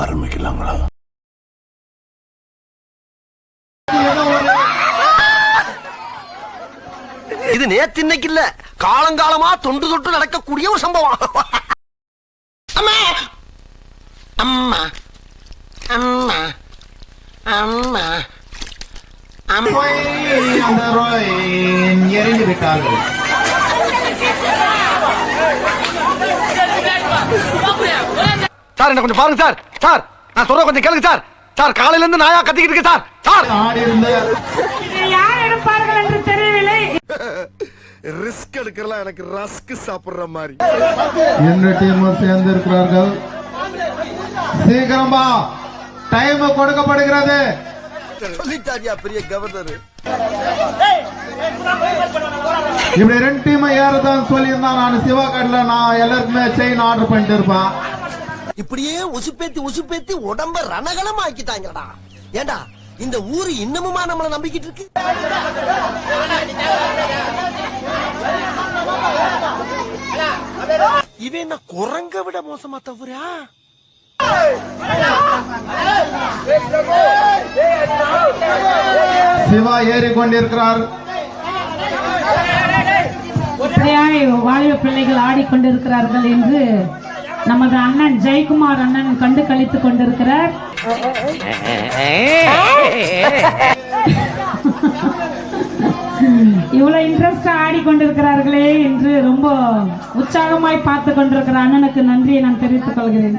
ஆரம்பிக்கலாங்களா? இது நேத்து இன்னைக்கு இல்ல. காலங்காலமா தொண்டு தொட்டு நடக்கக்கூடிய ஒரு சம்பவம். அம்மா! அம்மா! அம்மா! அம்மா! அம்மா! எரிந்து விட்டார்கள் சார் என்ன கொஞ்சம் பாருங்க சார். சார் நான் சொல்ற கொஞ்சம் கேளுங்க சார். சார் காலையில இருந்து நாயா கத்திக்கிட்டு இருக்கு சார். சார். யார் எடுப்பார்கள் என்று தெரியவில்லை. ரிஸ்க் எடுக்கலாம் எனக்கு ரஸ்க் சாப்பிடுற மாதிரி. இரண்டு டீமும் சேர்ந்து இருக்கிறார்கள் சீக்கிரமா டைம் கொடுக்கப்படுகிறது. சொல்லிட்டாரியா பெரிய கவர்னர் இப்படி ரெண்டு டீம் ஏறதான் சொல்லியிருந்தா நான் சிவா கடையில நான் எல்லாருக்குமே செயின் ஆர்டர் பண்ணிட்டு இருப்பேன். இப்படியே உசுப்பேத்தி உசுப்பேத்தி உடம்ப ரணகலம் ஆக்கிட்டாங்கடா ஏண்டா இந்த ஊரு இன்னமுமா நம்மள நம்பிக்கிட்டு இருக்கு? இவன் என்ன குரங்க விட மோசமா தவறா? சிவா ஏறிக்கொண்டிருக்கிறார். இப்படியாய் வாலிப பிள்ளைகள் ஆடிக்கொண்டிருக்கிறார்கள் என்று நமது அண்ணன் ஜெயக்குமார் அண்ணன் கண்டு கழித்துக் கொண்டிருக்கிறார். இவ்வளவு இன்ட்ரெஸ்டா ஆடிக்கொண்டிருக்கிறார்களே என்று ரொம்ப உற்சாகமாய் பார்த்து கொண்டிருக்கிற அண்ணனுக்கு நன்றியை நான் தெரிவித்துக் கொள்கிறேன்.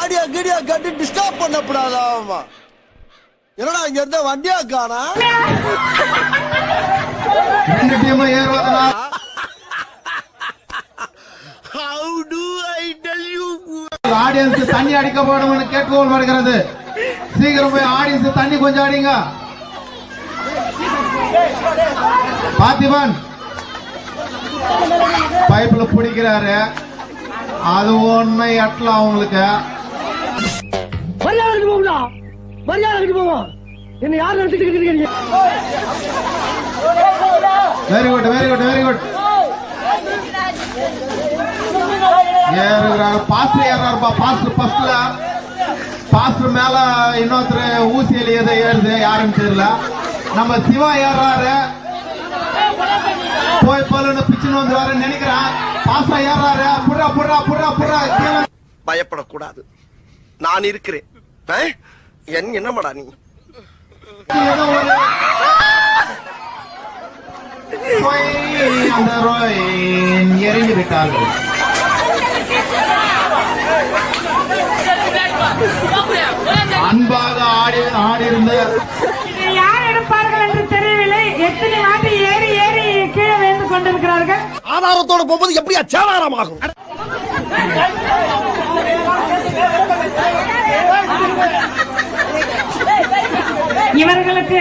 ஆடியா கீடியா கட்டி டிஸ்டர்ப் பண்ணப்படாதாமா என்னடா இங்க இருந்த வண்டியா காணா? தண்ணி அடிக்கப்படும் கேட்கோல் வருகிறது. சீக்கிரம் போய் ஆடியன்ஸ் தண்ணி கொஞ்சம் அடிங்க. பார்த்திபன் பைப்ல பிடிக்கிறாரு. அது ஒண்ணு எட்டலாம் அவங்களுக்கு. மரியாதை போகுதா மரியாதை போவோம் என்ன யார் நினைச்சிட்டு இருக்கீங்க very good very good very good ஏறுகிறார். Faster ஏறாருப்பா பாஸ்டர் ஃபர்ஸ்ட்ல பாஸ்டர் மேல இன்னொருத்தர் ஊசியில எதை ஏறுது. யாருன்னு தெரியல. நம்ம சிவா ஏறாரு போய் பல்லுன்னு பிச்சுன்னு வந்து நினைக்கிறேன். பாஸ்டர் ஏறாரு புடுறா புடுறா புடுறா கீழே. பயப்படக்கூடாது. நான் இருக்கிறேன்? என் என்னமாடா நீ? எரிந்து விட்டார்கள். அன்பாக ஆடி ஆடி இருந்த இதை யார் எடுப்பார்கள் என்று தெரியவில்லை. எத்தனை வாட்டி ஏறி ஏறி கீழே விழுந்து கொண்டிருக்கிறார்கள்? ஆதாரத்தோட போகும்போது எப்படியா சேதாரமாகும் இவர்களுக்கு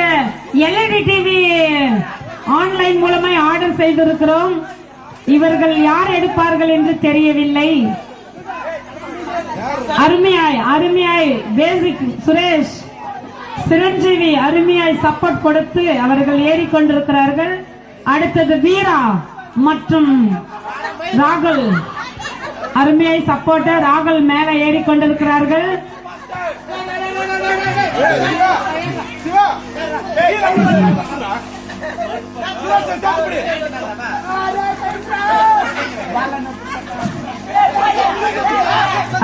எல்இடி டிவி ஆன்லைன் மூலமாய் ஆர்டர் செய்திருக்கிறோம். இவர்கள் யார் எடுப்பார்கள் என்று தெரியவில்லை. அருமையாய் அருமையாய் பேசிக் சுரேஷ் சிரஞ்சீவி அருமையாய் சப்போர்ட் கொடுத்து அவர்கள் ஏறிக்கொண்டிருக்கிறார்கள் அடுத்தது வீரா மற்றும் ராகுல் அருமையாய் சப்போர்ட்ட ராகுல் மேல ஏறிக்கொண்டிருக்கிறார்கள்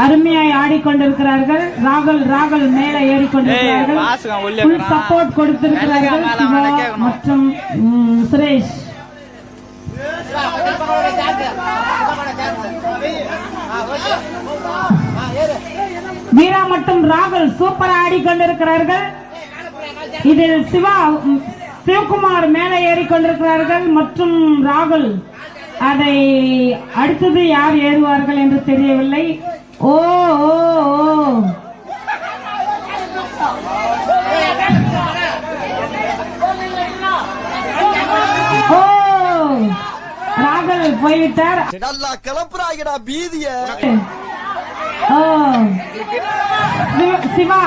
அருமையாய் ஆடிக்கொண்டிருக்கிறார்கள். ராகுல் ராகுல் மேல ஏறிக்கொண்டிருக்கிறார்கள். சப்போர்ட் கொடுத்திருக்கிறார்கள். மற்றும் சுரேஷ். வீரா மற்றும் ராகுல் சூப்பரா ஆடிக்கொண்டிருக்கிறார்கள். இதில் சிவா சிவகுமார் மேலே ஏறிக்கொண்டிருக்கிறார்கள் மற்றும் ராகுல் அதை அடுத்தது யார் ஏறுவார்கள் என்று தெரியவில்லை. ஓ ஓ ஓ. ராகுல் போய்விட்டார். கிளப்புறாங்கடா பீதிய. சிவ- சிவா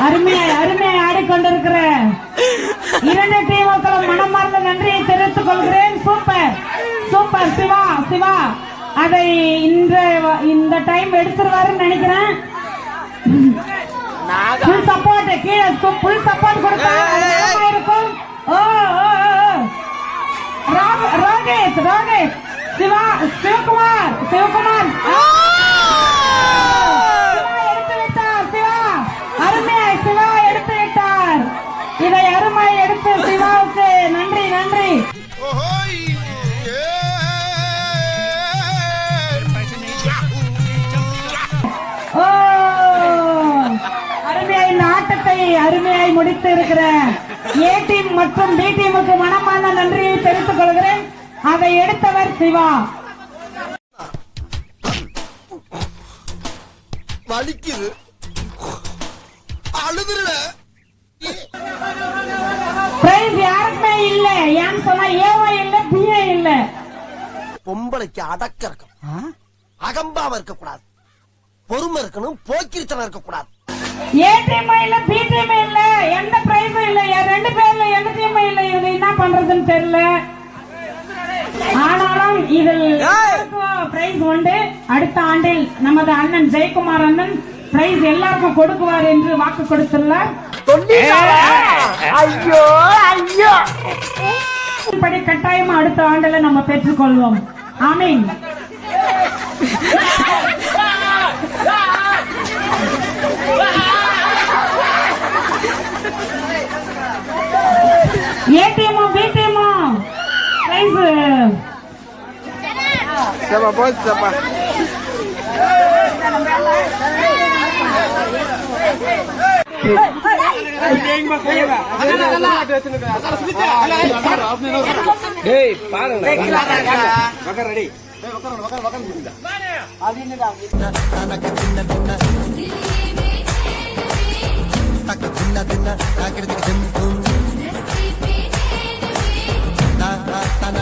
அருமையாய் அருமையாய் ஆடிக்கொண்டிருக்கிற இரண்டு டீமுக்களும் மனமார்ந்த நன்றியை அதை இந்த இந்த டைம் எடுத்துருவாருன்னு நினைக்கிறேன். ஃபுல் சப்போர்ட் கீழே ஃபுல் சப்போர்ட் கொடுத்தா இருக்கும். ஓ ரோகேஷ் ரோகேஷ். சிவா சிவகுமார் சிவகுமார். அருமையாய் முடித்து இருக்கிற ஏ டீம் மற்றும் பி டீமுக்கு மனமான நன்றியை தெரிவித்துக் கொள்கிறேன். அதை எடுத்தவர் சிவா. வலிக்குது. அழுதுருவேன் பிரைஸ் யாருக்குமே இல்ல. ஏன்னு சொன்னா ஏவோ இல்ல பிஏ இல்ல. பொம்பளைக்கு அடக்க இருக்கணும். அகம்பாவ இருக்க கூடாது பொறுமை இருக்கணும். போக்கிரித்தனம் இருக்க கூடாது ஏ டீம் இல்ல பி டீம் இல்ல எந்த பிரைஸும் இல்ல ரெண்டு பேர்ல எந்த டீம் இல்ல? இது என்ன பண்றதுன்னு தெரியல. ஆனாலும் இதில் பிரைஸ் உண்டு. அடுத்த ஆண்டில் நமது அண்ணன் ஜெயக்குமார் அண்ணன் பிரைஸ் எல்லாருக்கும் கொடுக்குவார் என்று வாக்கு கொடுத்துள்ளார். ஐயோ ஐயோ! படி கட்டாயமா அடுத்த ஆண்டுல நம்ம பெற்றுக்கொள்வோம். ஆமீன். ஏ டீமும் பி டீமும் பிரைஸ் తాకి తిన్న తిన్న తాకిడికి చెంపుతుంది తన